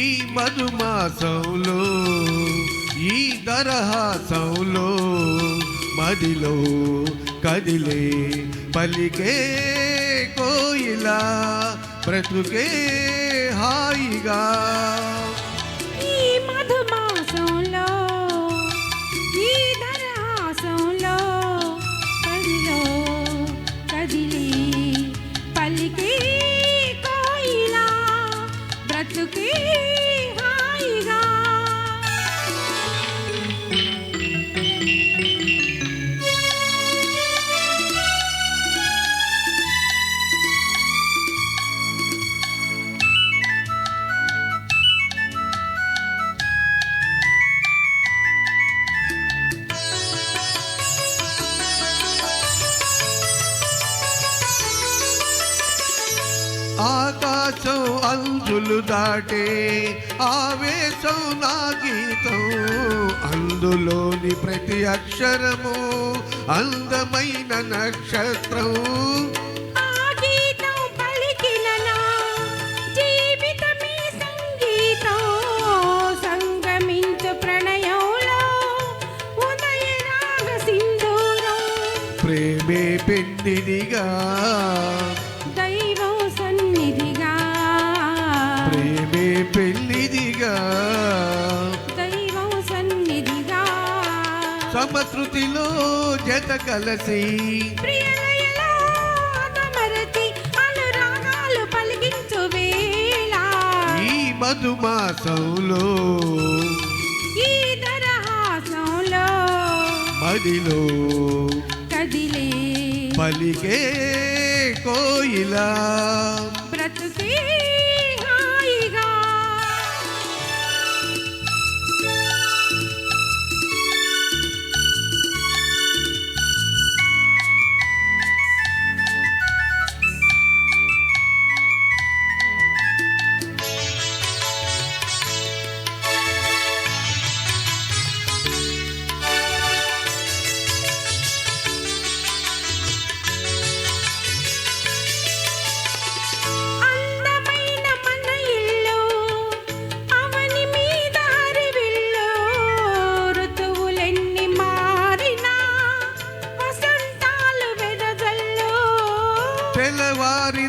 ఈ మధుమాసంలో ఈ దరహాసంలో మదిలో కదిలే పలికే కోయిలా బ్రతుకే హాయిగా. ఆకాశం అంచులు దాటే ఆవేశం నా గీతం. అందులోని ప్రతి అక్షరము అందమైన నక్షత్రం. గీతం పలికిన సమశృతిలో జత కలసి. ఈ మధుమాసంలో ఈ దరహాసంలో మదిలో కదిలే పలికే కోయిలా. బ్రతుకే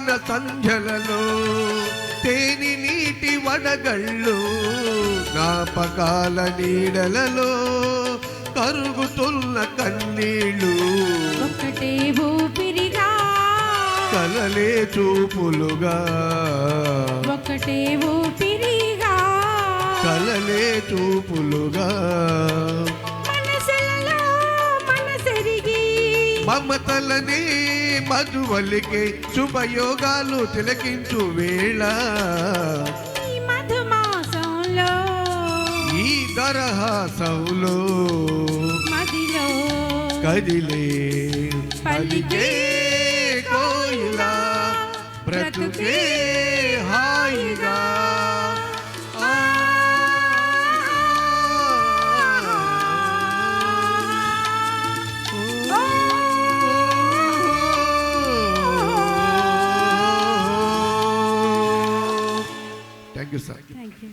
తెల్లవారిన సంధ్యలలో తేని నీటి వడగళ్ళు జ్ఞాపకాల నీడలలో కరుగుతున్న కన్నీళ్ళు. ఒక్కటే ఊపిరిగా కలలే చూపులుగా. ఒక్కటే ఊపిరిగా కలలే చూపులుగా. మమతలనే మధువలికే శుభయోగాలు తిలకించు వేళ. ఈ మధుమాసంలో ఈ దరహాసంలో మదిలో కదిలే పలికే you, sir. Thank you.